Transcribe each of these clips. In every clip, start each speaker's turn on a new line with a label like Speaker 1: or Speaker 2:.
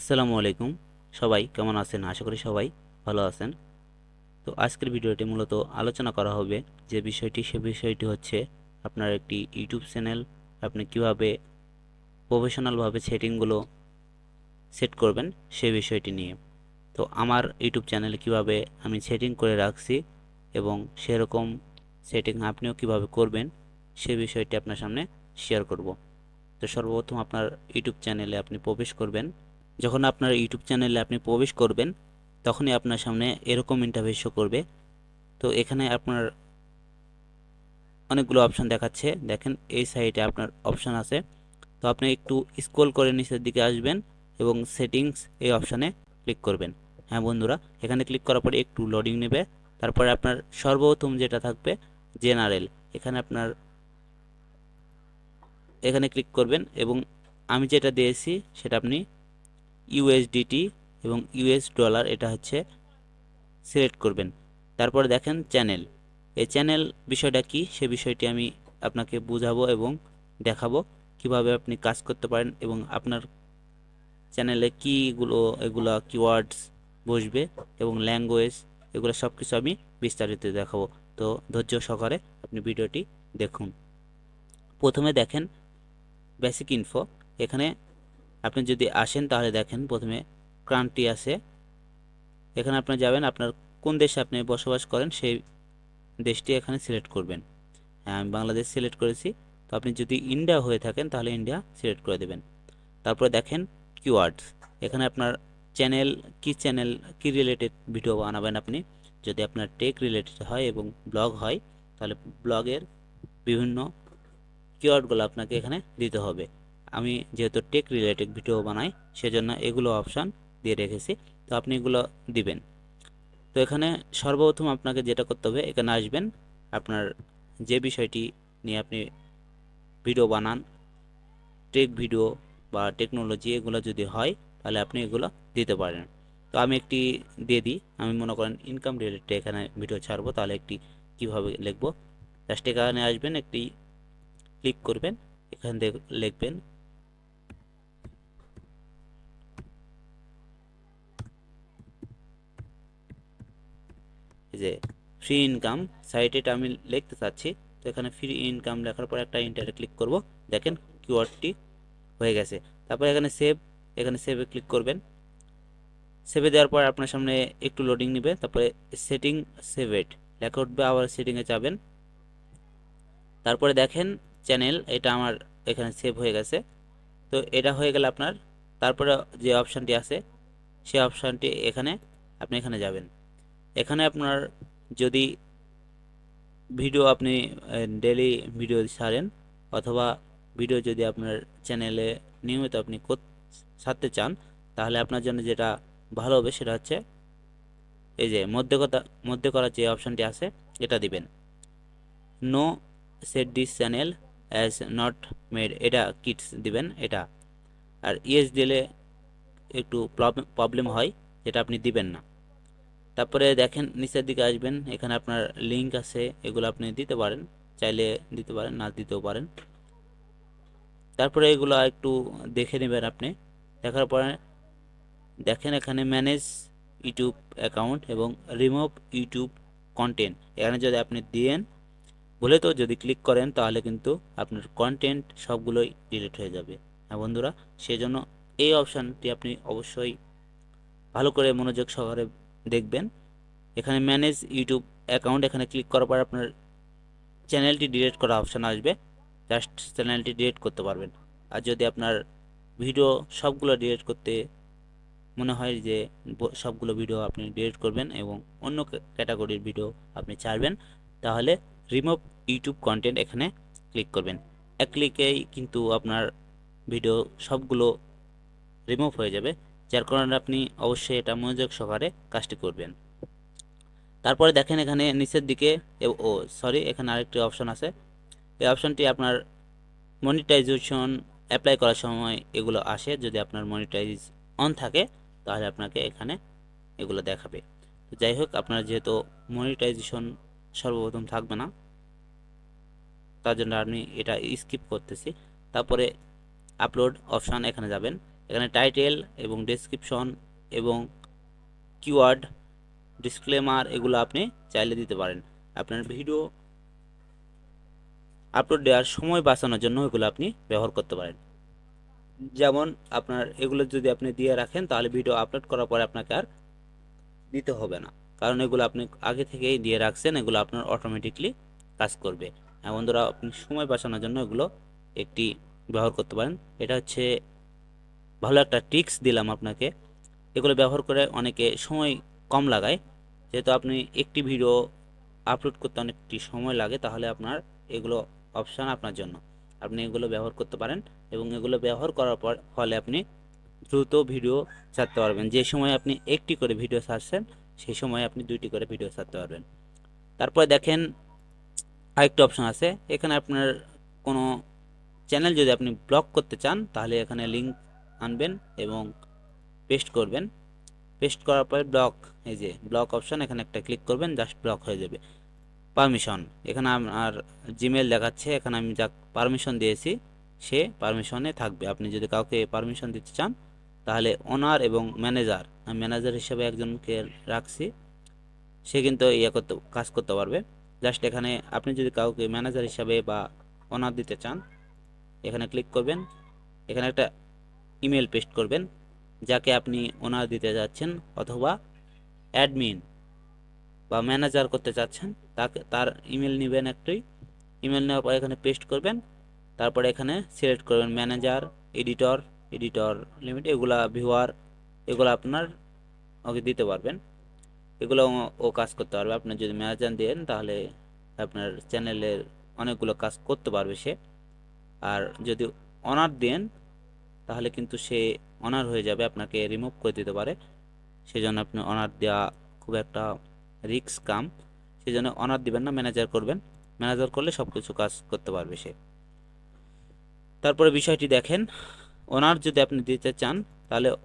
Speaker 1: আসসালামু আলাইকুম। সবাই কেমন আছেন? আশা করি সবাই ভালো আছেন। তো আজকের ভিডিওটি মূলত আলোচনা করা হবে যে বিষয়টি, সে বিষয়টি হচ্ছে আপনার একটি ইউটিউব চ্যানেল। আপনি কীভাবে প্রফেশনালভাবে সেটিংগুলো সেট করবেন সে বিষয়টি নিয়ে। তো আমার ইউটিউব চ্যানেলে কীভাবে আমি সেটিং করে রাখছি এবং সেরকম সেটিং আপনিও কীভাবে করবেন সে বিষয়টি আপনার সামনে শেয়ার করব। তো সর্বপ্রথম আপনার ইউটিউব চ্যানেলে আপনি প্রবেশ করবেন। যখন আপনার ইউটিউব চ্যানেলে আপনি প্রবেশ করবেন, তখনই আপনার সামনে এরকম ইন্টারভিউ শো করবে। তো এখানে আপনার অনেকগুলো অপশান দেখাচ্ছে। দেখেন, এই সাইডে আপনার অপশন আছে। তো আপনি একটু স্ক্রল করে নিচের দিকে আসবেন এবং সেটিংস এই অপশানে ক্লিক করবেন। হ্যাঁ বন্ধুরা, এখানে ক্লিক করার পরে একটু লোডিং নেবে। তারপরে আপনার সর্বপ্রথম যেটা থাকবে জেনারেল এখানে আপনার, এখানে ক্লিক করবেন এবং আমি যেটা দিয়েছি, সেটা আপনি ইউএসডিটি এবং ইউএস ডলার এটা হচ্ছে সিলেক্ট করবেন। তারপরে দেখেন চ্যানেল। এই চ্যানেল বিষয়টা কি? সে বিষয়টি আমি আপনাকে বুঝাবো এবং দেখাবো কীভাবে আপনি কাজ করতে পারেন এবং আপনার চ্যানেলে কীগুলো, এগুলো কিওয়ার্ডস বসবে এবং ল্যাঙ্গুয়েজ এগুলো সব কিছু আমি বিস্তারিত দেখাবো। তো ধৈর্য সহকারে আপনি ভিডিওটি দেখুন। প্রথমে দেখেন বেসিক ইনফো এখানে আপনি যদি আসেন তাহলে দেখেন প্রথমে ক্রান্তি আছে। এখানে আপনি যাবেন, আপনার কোন দেশে আপনি বসবাস করেন সেই দেশটি এখানে সিলেক্ট করবেন। হ্যাঁ আমি বাংলাদেশ সিলেক্ট করেছি। তো আপনি যদি ইন্ডিয়া হয়ে থাকেন তাহলে ইন্ডিয়া সিলেক্ট করে দেবেন। তারপরে দেখেন কিওয়ার্ডস এখানে আপনার চ্যানেল কি চ্যানেল কি রিলেটেড ভিডিও বানাবেন আপনি? যদি আপনার টেক রিলেটেড হয় এবং ব্লগ হয়, তাহলে ব্লগের বিভিন্ন কিওয়ার্ডগুলো আপনাকে এখানে দিতে হবে। আমি যেহেতু টেক রিলেটেড ভিডিও বানাই, সেজন্য এগুলো অপশান দিয়ে রেখেছি। তো আপনি এগুলো দিবেন। তো এখানে সর্বপ্রথম আপনাকে যেটা করতে হবে, এখানে আসবেন। আপনার যে বিষয়টি নিয়ে আপনি ভিডিও বানান টেক ভিডিও বা টেকনোলজি এগুলো যদি হয়, তাহলে আপনি এগুলো দিতে পারেন। তো আমি একটি দিয়ে দিই। আমি মনে করেন ইনকাম রিলেটেড এখানে ভিডিও ছাড়বো, তাহলে একটি কীভাবে লিখব? জাস্ট এখানে আসবেন, একটি ক্লিক করবেন, এখান থেকে লিখবেন যে ফ্রি ইনকাম সাইটেটা আমি লিখতে চাচ্ছি। তো এখানে ফ্রি ইনকাম লেখার পর একটা ইন্টারে ক্লিক করব। দেখেন কিওয়ার্ডটি হয়ে গেছে। তারপর এখানে সেভ এখানে সেভে ক্লিক করবেন। সেভে দেওয়ার পর আপনার সামনে একটু লোডিং নেবে। তারপরে সেটিং সেভেড লেখা উঠবে, আবার সেটিংয়ে যাবেন। তারপরে দেখেন চ্যানেল এটা আমার এখানে সেভ হয়ে গেছে। তো এটা হয়ে গেলে আপনার। তারপরে যে অপশানটি আছে সেই অপশানটি এখানে আপনি এখানে যাবেন। এখানে আপনার যদি ভিডিও আপনি ডেলি ভিডিও ছাড়েন অথবা ভিডিও যদি আপনার চ্যানেলে নিয়মিত আপনি ছাড়তে চান, তাহলে আপনার জন্য যেটা ভালো হবে সেটা হচ্ছে এই যে মধ্যে কথা, মধ্যে করার যে অপশানটি আছে, এটা দিবেন। No set this channel as not made এটা কিটস দিবেন, এটা। আর ইএস দিলে একটু প্রবলেম হয়, যেটা আপনি দিবেন না। তারপরে দেখেন, নিচের দিকে আসবেন, এখানে আপনার লিঙ্ক আছে, এগুলো আপনি দিতে পারেন, চাইলে দিতে পারেন, না দিতেও পারেন। তারপরে এগুলো একটু দেখে নেবেন আপনি। দেখার পরে দেখেন এখানে ম্যানেজ ইউটিউব অ্যাকাউন্ট এবং রিমুভ ইউটিউব কন্টেন্ট এখানে যদি আপনি দিয়েন, বলে তো যদি ক্লিক করেন, তাহলে কিন্তু আপনার কন্টেন্ট সবগুলোই ডিলিট হয়ে যাবে। হ্যাঁ বন্ধুরা সেই জন্য এই অপশানটি আপনি অবশ্যই ভালো করে মনোযোগ সহকারে দেখবেন। এখানে ম্যানেজ ইউটিউব অ্যাকাউন্ট এখানে ক্লিক করার পর আপনার চ্যানেলটি ডিলিট করা অপশান আসবে। জাস্ট চ্যানেলটি ডিলিট করতে পারবেন। আর যদি আপনার ভিডিও সবগুলো ডিলিট করতে মনে হয় যে সবগুলো ভিডিও আপনি ডিলিট করবেন এবং অন্য ক্যাটাগরির ভিডিও আপনি ছাড়বেন, তাহলে রিমুভ ইউটিউব কন্টেন্ট এখানে ক্লিক করবেন। এক ক্লিকেই কিন্তু আপনার ভিডিও সবগুলো রিমুভ হয়ে যাবে। যার কারণে আপনি অবশ্যই এটা মনোযোগ সহকারে কাজটি করবেন। তারপরে দেখেন এখানে নিচের দিকে ও সরি এখানে আরেকটি অপশন আছে। এই অপশনটি আপনার মনিটাইজেশন অ্যাপ্লাই করার সময় এগুলো আসে। যদি আপনার মনিটাইজ অন থাকে, তাহলে আপনাকে এখানে এগুলো দেখাবে। তো যাই হোক, আপনার যেহেতু মনিটাইজেশন সর্বপ্রথম থাকবে না, তার জন্য আপনি এটা স্কিপ করতেছি। তারপরে আপলোড অপশান এখানে যাবেন। এখানে টাইটেল এবং ডেসক্রিপশন এবং কিওয়ার্ড ডিসক্লেমার এগুলো আপনি চাইলে দিতে পারেন। আপনার ভিডিও আপলোড দেওয়ার সময় বাঁচানোর জন্য এগুলো আপনি ব্যবহার করতে পারেন। যেমন আপনার এগুলো যদি আপনি দিয়ে রাখেন, তাহলে ভিডিও আপলোড করার পরে আপনাকে আর দিতে হবে না। কারণ এগুলো আপনি আগে থেকেই দিয়ে রাখছেন, এগুলো আপনার অটোমেটিকলি কাজ করবে। বন্ধুরা আপনি সময় বাঁচানোর জন্য এগুলো একটি ব্যবহার করতে পারেন। এটা হচ্ছে ভালো একটা টিক্স দিলাম আপনাকে। এগুলো ব্যবহার করে অনেকে সময় কম লাগায়। যেহেতু আপনি একটি ভিডিও আপলোড করতে অনেকটি সময় লাগে, তাহলে আপনার এগুলো অপশান আপনার জন্য। আপনি এগুলো ব্যবহার করতে পারেন এবং এগুলো ব্যবহার করার পর, ফলে আপনি দ্রুত ভিডিও ছাড়তে পারবেন। যে সময় আপনি একটি করে ভিডিও ছাড়ছেন, সেই সময় আপনি দুইটি করে ভিডিও ছাড়তে পারবেন। তারপরে দেখেন আরেকটা অপশান আছে। এখানে আপনার কোনো চ্যানেল যদি আপনি ব্লক করতে চান, তাহলে এখানে লিঙ্ক আনবেন এবং পেস্ট করবেন। পেস্ট করার পরে ব্লক, এই যে ব্লক অপশন, এখানে একটা ক্লিক করবেন, জাস্ট ব্লক হয়ে যাবে। পারমিশন, এখানে আপনার জিমেল দেখাচ্ছে, এখানে আমি যা পারমিশন দিয়েছি, সে পারমিশনে থাকবে। আপনি যদি কাউকে পারমিশন দিতে চান, তাহলে ওনার এবং ম্যানেজার, আমি ম্যানেজার হিসেবে একজনকে রাখছি, সে কিন্তু ইয়ে করতে, কাজ করতে পারবে। জাস্ট এখানে আপনি যদি কাউকে ম্যানেজার হিসাবে বা ওনার দিতে চান, এখানে ক্লিক করবেন। এখানে একটা ইমেল পেস্ট করবেন, যাকে আপনি ওনার দিতে যাচ্ছেন অথবা অ্যাডমিন বা ম্যানেজার করতে চাচ্ছেন, তাকে, তার ইমেল নেবেন একটি, ইমেল নেওয়ার পর এখানে পেস্ট করবেন, তারপরে এখানে সিলেক্ট করবেন ম্যানেজার, এডিটর এডিটর লিমিট, এগুলা ভিউয়ার, এগুলো আপনার ওকে দিতে পারবেন। এগুলো ও- কাজ করতে পারবে। আপনি যদি ম্যানেজার দেন, তাহলে আপনার চ্যানেলের অনেকগুলো কাজ করতে পারবে সে। আর যদি অনার দেন তাহলে কিন্তু সে অনার হয়ে যাবে, আপনাকে রিমুভ করে দিতে পারে। সেজন্য আপনি অনার দেওয়া খুব একটা রিক্স কাম। সেই জন্য অনার দিবেন না ম্যানেজার করবেন। ম্যানেজার করলে সব কিছু কাজ করতে পারবে সে। তারপরে বিষয়টি দেখেন। ওনার যদি আপনি দিতে চান, তাহলে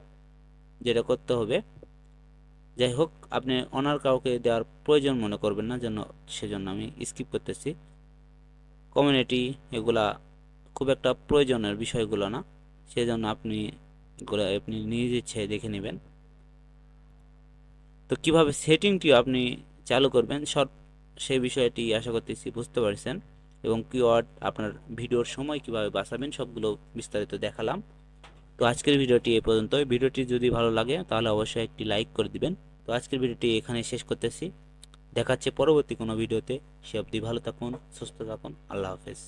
Speaker 1: যেটা করতে হবে, যাই হোক, আপনি অনার কাউকে দেওয়ার প্রয়োজন মনে করবেন না, যেন সেজন্য আমি স্কিপ করতেছি। কমিউনিটি এগুলা খুব একটা প্রয়োজনের বিষয়গুলো না। সেজন্য আপনি আপনি নিজ ইচ্ছায় দেখে নেবেন। তো কীভাবে সেটিংটি আপনি চালু করবেন সব সেই বিষয়টি আশা করতেছি বুঝতে পারছেন এবং কিওয়ার্ড আপনার ভিডিওর সময় কীভাবে বাঁচাবেন সবগুলো বিস্তারিত দেখালাম। তো আজকের ভিডিওটি এ পর্যন্ত ভিডিওটি যদি ভালো লাগে তাহলে অবশ্যই একটি লাইক করে দিবেন। তো আজকের ভিডিওটি এখানে শেষ করতেছি। দেখাচ্ছে পরবর্তী কোনো ভিডিওতে। সে অবধি ভালো থাকুন, সুস্থ থাকুন। আল্লাহ হাফেজ।